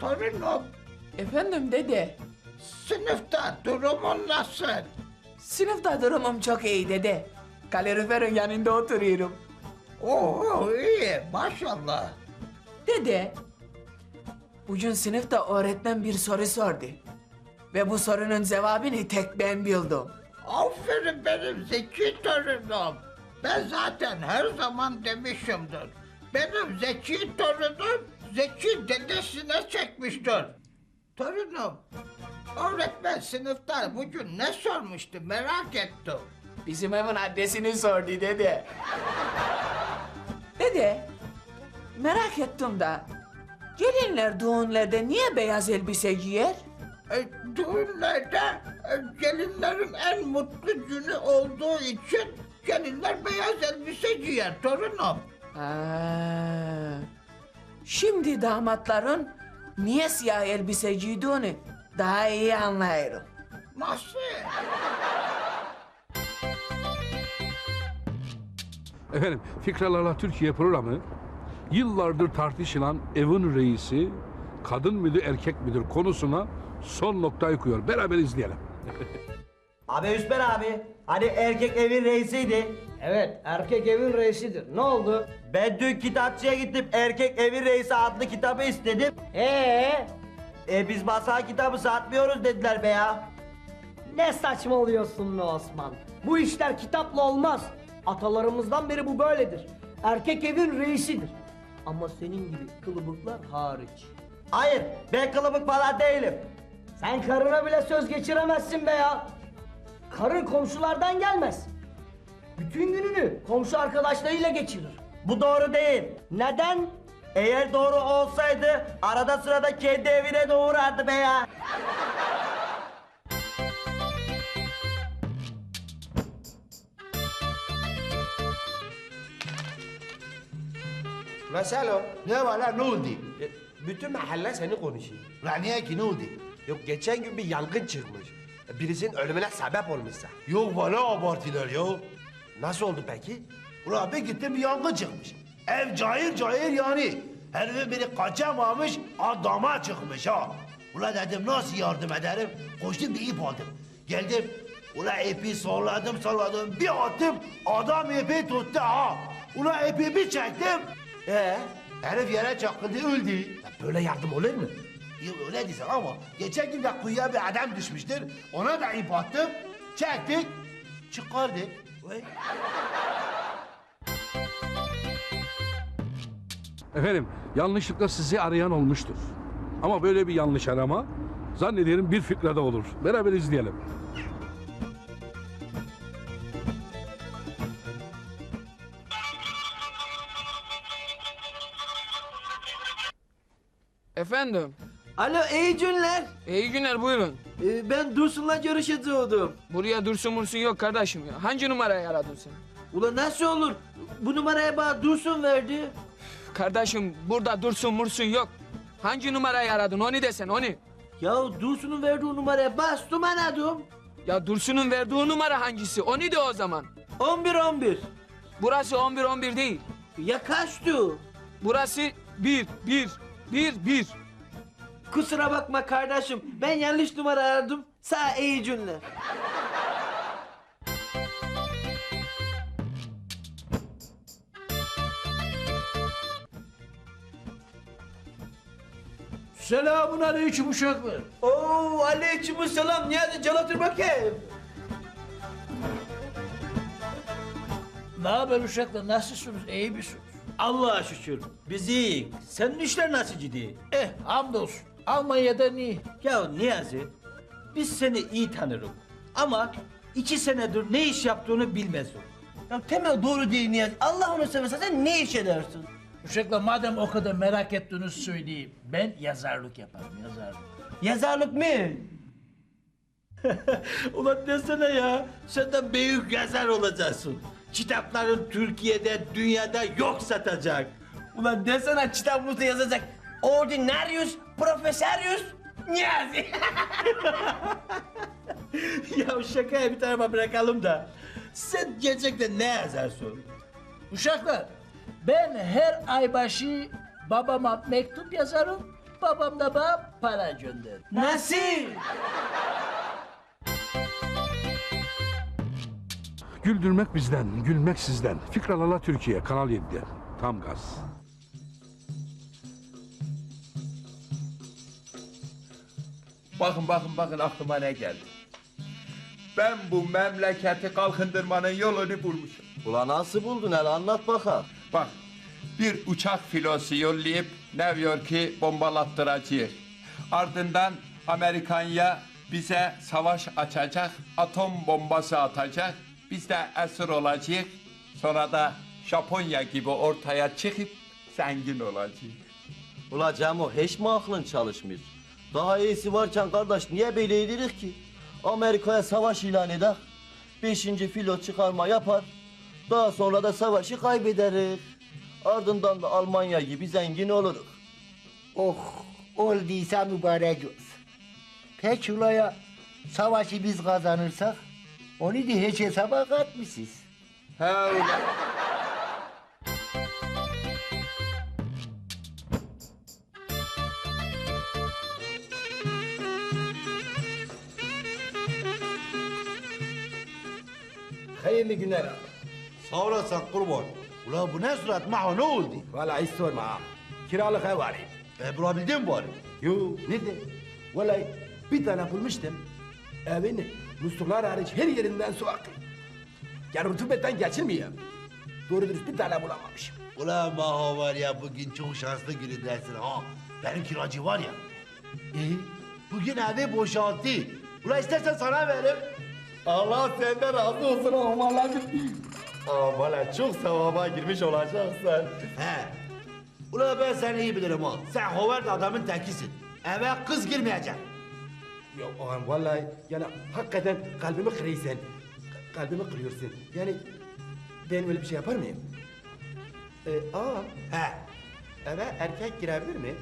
Torunum, Efendim dede. sınıfta durumun nasıl? Sınıfta durumum çok iyi dede. Kaloriferin yanında oturuyorum. Oo iyi, maşallah. Dede, bugün sınıfta öğretmen bir soru sordu. Ve bu sorunun cevabını tek ben bildim. Aferin benim zeki torunum. Ben zaten her zaman demişimdir. Benim zeki torunum zeki dedesine çekmiştir. Torunum, öğretmen sınıfta bugün ne sormuştu merak ettim. Bizim evin adresini sordu dede. dede, merak ettim da gelinler düğünlerde niye beyaz elbise giyer? E, düğünlerde e, gelinlerin en mutlu günü olduğu için gelinler beyaz elbise giyer torunum. Ha. Şimdi damatların niye siyah elbise giydiğini daha iyi anlıyorum. Nasıl? Efendim Fikralarla Türkiye programı yıllardır tartışılan evin reisi kadın mıdır erkek midir konusuna son noktayı koyuyor. Beraber izleyelim. Abi Üsper abi, hani erkek evin reisiydi. Evet, erkek evin reisidir. Ne oldu? Ben dün kitapçıya gittim, erkek evin reisi adlı kitabı istedim. Ee, E biz masal kitabı satmıyoruz dediler be ya. ne saçmalıyorsun be Osman? Bu işler kitapla olmaz. Atalarımızdan beri bu böyledir. Erkek evin reisidir. Ama senin gibi kılıbıklar hariç. Hayır, ben kılıbık falan değilim. Sen karına bile söz geçiremezsin be ya. Karın komşulardan gelmez. Bütün gününü komşu arkadaşlarıyla geçirir. Bu doğru değil. Neden? Eğer doğru olsaydı arada sırada kendi evine de uğrardı be ya. Mesela ne var lan ne oldu? E, Bütün mahalle seni konuşuyor. Lan niye ki ne oldu? Yok geçen gün bir yangın çıkmış. Birisinin ölümüne sebep olmuşsa. Yok valla abartılar ya. Nasıl oldu peki? Ulan bir gittim bir yangın çıkmış. Ev cayır cayır yani. Herifin biri kaçamamış adama çıkmış ha. Ulan dedim nasıl yardım ederim? Koştum bir ip aldım. Geldim. Ulan ipi salladım salladım bir attım adam ipi tuttu ha. Ulan ipi bir çektim. Ee? Herif yere çakıldı öldü. Ya Böyle yardım olur mu? Yok öyle değilsin ama geçen gün de kuyuya bir adam düşmüştür. Ona da ip attım. Çektik. Çıkardık. Vay. Efendim yanlışlıkla sizi arayan olmuştur. Ama böyle bir yanlış arama zannederim bir fikrada olur. Beraber izleyelim. Efendim, Alo iyi günler. iyi günler buyurun. Ee, ben Dursun'la görüşecektim. Buraya dursun mursun yok kardeşim ya. Hangi numarayı aradın sen? Ula nasıl olur? Bu numarayı bana Dursun verdi. Kardeşim burada dursun mursun yok. Hangi numarayı aradın onu desen onu. Ya Dursun'un verdiği numaraya bastım aradım. Ya Dursun'un verdiği numara hangisi? Onu de o zaman. 11 11. Burası 11 11 değil. Ya kaçtı? Burası 1 1 1 1. Kusura bakma kardeşim. Ben yanlış numara aradım. Sağ iyi günler. Selamun aleyküm uşaklar. Oo aleykümselam. Niyazi gel otur bakayım. Ne haber uşaklar? Nasılsınız? İyi misiniz? Allah'a şükür. Biz iyiyiz. Senin işler nasıl gidiyor? Eh hamdolsun. Almanya'da iyi. Ya Niyazi, biz seni iyi tanırız. Ama iki senedir ne iş yaptığını bilmezdik. Ya temel doğru değil Niyazi. Allah onu seversen sen ne iş edersin? Uşaklar madem o kadar merak ettiğinizi söyleyeyim. Ben yazarlık yaparım yazarlık. Yazarlık mı? Ulan desene ya, sen de büyük yazar olacaksın. Kitapların Türkiye'de, dünyada yok satacak. Ulan desene kitabımızda yazacak. Ordinarius Profesorius Niyazi. ya şakayı bir tarafa bırakalım da. Sen gerçekten ne yazarsın? Uşaklar ben her ay başı babama mektup yazarım. babam da bana para gönder. Nasıl? Güldürmek bizden, gülmek sizden. Fikralala Türkiye, Kanal 7'de. Tam gaz. Bakın bakın bakın aklıma ne geldi. Ben bu memleketi kalkındırmanın yolunu bulmuşum. Ula nasıl buldun hele anlat bakalım. Bak bir uçak filosu yollayıp New York'u bombalattıracağız. Ardından Amerikanya bize savaş açacak, atom bombası atacak. Biz de esir olacağız. Sonra da Japonya gibi ortaya çıkıp zengin olacağız. Ula Cemo hiç mi aklın çalışmıyor? Daha iyisi varken kardeş niye böyle edirik ki? Amerika'ya savaş ilan eder. Beşinci filo çıkarma yapar. Daha sonra da savaşı kaybederiz. Ardından da Almanya gibi zengin oluruz. Oh, olduysa mübarek olsun. Peki ulaya savaşı biz kazanırsak, onu da hiç hesaba katmışsınız. He ulan. Hayırlı günler. Sağ olasın kurban. Ula bu ne surat maho ne oldu? Valla hiç sorma ha. Kiralık ev arayayım. E bulabildin mi bari? Yo nerede? Vallahi bir tane bulmuştum. Evin musluklar hariç her yerinden su akıyor. Yani rutubetten geçilmiyor. Doğru dürüst bir tane bulamamışım. Ula maho var ya bugün çok şanslı günündesin ha. Benim kiracı var ya. E, bugün evi boşalttı. Ula istersen sana veririm. Allah senden razı olsun Allah'ım. Aa valla çok sevaba girmiş olacaksın. He. Ula ben seni iyi bilirim ha. Sen hovard adamın tekisin. Eve kız girmeyecek. Yok ağam vallahi yani hakikaten kalbimi kırıyorsun. Kalbimi kırıyorsun. Yani ben öyle bir şey yapar mıyım? Ee, ağam He. eve erkek girebilir mi?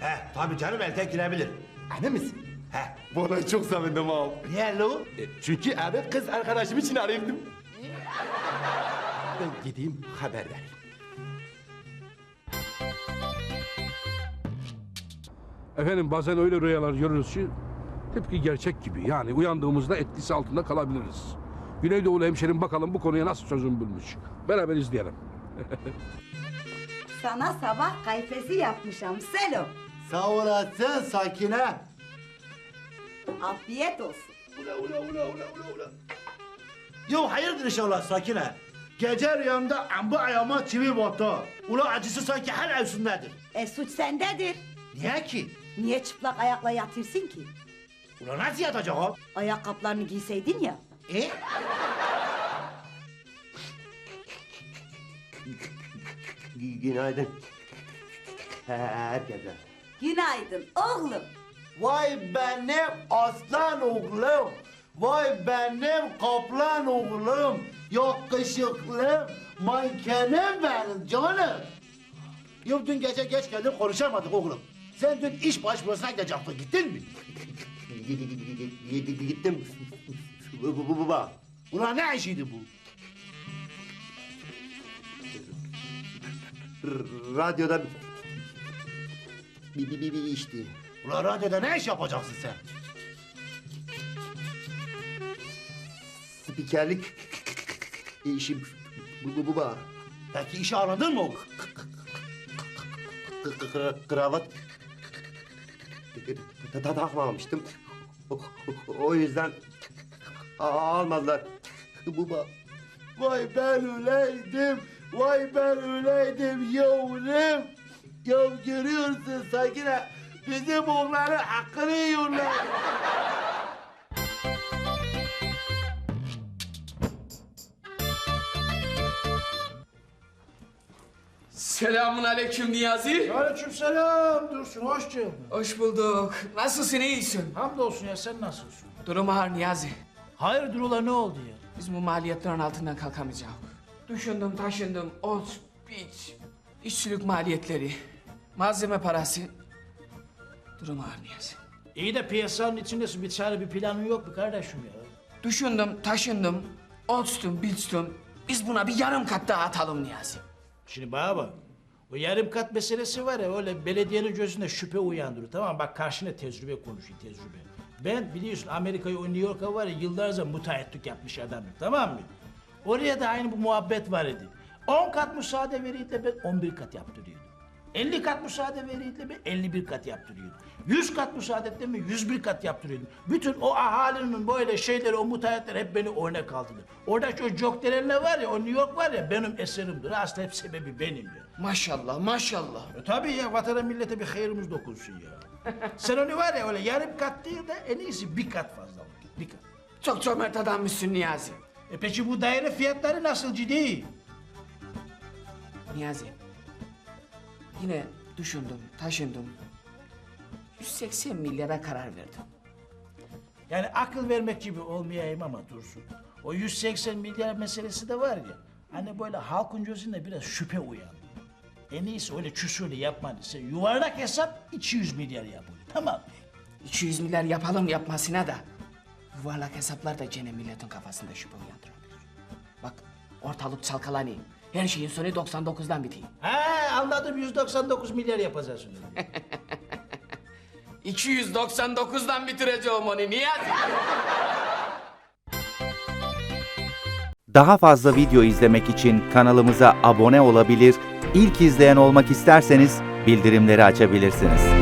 He tabii canım erkek girebilir. Emin misin? He. Vallahi çok sevindim ağam. Niye lo? E, çünkü eve kız arkadaşım için arıyordum. Ben gideyim haber vereyim. Efendim bazen öyle rüyalar görürüz ki tıpkı gerçek gibi. Yani uyandığımızda etkisi altında kalabiliriz. Güneydoğulu hemşerim bakalım bu konuya nasıl çözüm bulmuş. Beraber izleyelim. Sana sabah kayfesi yapmışam Selo. Sağ olasın sakine. Afiyet olsun. Ula ula ula ula ula ula. Yo hayırdır inşallah sakine. Gece rüyamda amba ayağıma çivi battı. Ula acısı sanki her evsindedir. E suç sendedir. Niye ki? Niye çıplak ayakla yatırsın ki? Ula nasıl yatacak o? Ayakkabılarını giyseydin ya. E? Günaydın. Herkese. Günaydın oğlum. Vay benim aslan oğlum. Vay benim kaplan oğlum. Yakışıklım. Mankenim benim canım. Yok dün gece geç geldin konuşamadık oğlum. Sen dün iş başvurusuna gidecektin gittin mi? Gittim. Bak. Ulan ne işiydi bu? Radyoda bir bir bir, bir işti. Ulan radyoda ne iş yapacaksın sen? Spikerlik işi bu bu bu bak. Peki işe alındın mı kravat ta- ta- takmamıştım. O, yüzden almadılar. Bu bak. Vay ben öleydim. Vay ben öleydim yavrum. Ya görüyorsun Sakine. Bizim oğlanın hakkını yiyorlar. Selamun aleyküm Niyazi. Aleykümselam Dursun hoş geldin. Hoş bulduk. Nasılsın iyisin? Hamdolsun ya sen nasılsın? Durum ağır Niyazi. Hayırdır ula ne oldu ya? Biz bu maliyetlerin altından kalkamayacağız. Düşündüm taşındım. Ot, biç, işçilik maliyetleri, malzeme parası. Durum ağır Niyazi. İyi de piyasanın içindesin bir çare bir planın yok mu kardeşim ya? Düşündüm, taşındım, otstum, biçtim. Biz buna bir yarım kat daha atalım Niyazi. Şimdi bana bak. O yarım kat meselesi var ya öyle belediyenin gözünde şüphe uyandırır. Tamam mı? bak karşına tecrübe konuşuyor tecrübe. Ben biliyorsun Amerika'ya o New York'a var ya yıllarca müteahhitlik yapmış adamım tamam mı? Oraya da aynı bu muhabbet var idi. 10 kat müsaade veriydi de ben 11 kat yaptırıyordum. 50 kat müsaade veriydi de ben 51 kat yaptırıyordum. 100 kat müsaade etti mi 101 kat yaptırıyordum. Bütün o ahalinin böyle şeyleri o müteahhitler hep beni örnek aldılar. Oradaki o Jokteren'le var ya o New York var ya benim eserimdir. Aslında hep sebebi benim ya. Maşallah maşallah. E tabii ya vatana millete bir hayrımız dokunsun ya. Sen onu var ya öyle yarım kat değil de en iyisi bir kat fazla vakit. Bir kat. Çok cömert adammışsın Niyazi. E peki bu daire fiyatları nasıl ciddi? Niyazi. Yine düşündüm, taşındım. 180 milyara karar verdim. Yani akıl vermek gibi olmayayım ama Dursun. O 180 milyar meselesi de var ya. Hani böyle halkın gözünde biraz şüphe uyandı. En iyisi öyle çüsürlü yapma. Sen yuvarlak hesap 200 milyar yapın. Tamam mı? 200 milyar yapalım yapmasına da yuvarlak hesaplar da gene milletin kafasında şüphe uyandırabilir. Bak ortalık çalkalanıyor. Her şeyin sonu 99'dan bitiyor. He anladım 199 milyar yapacağız şimdi. 299'dan bitireceğim onu Niyazi. Daha fazla video izlemek için kanalımıza abone olabilir, ilk izleyen olmak isterseniz bildirimleri açabilirsiniz.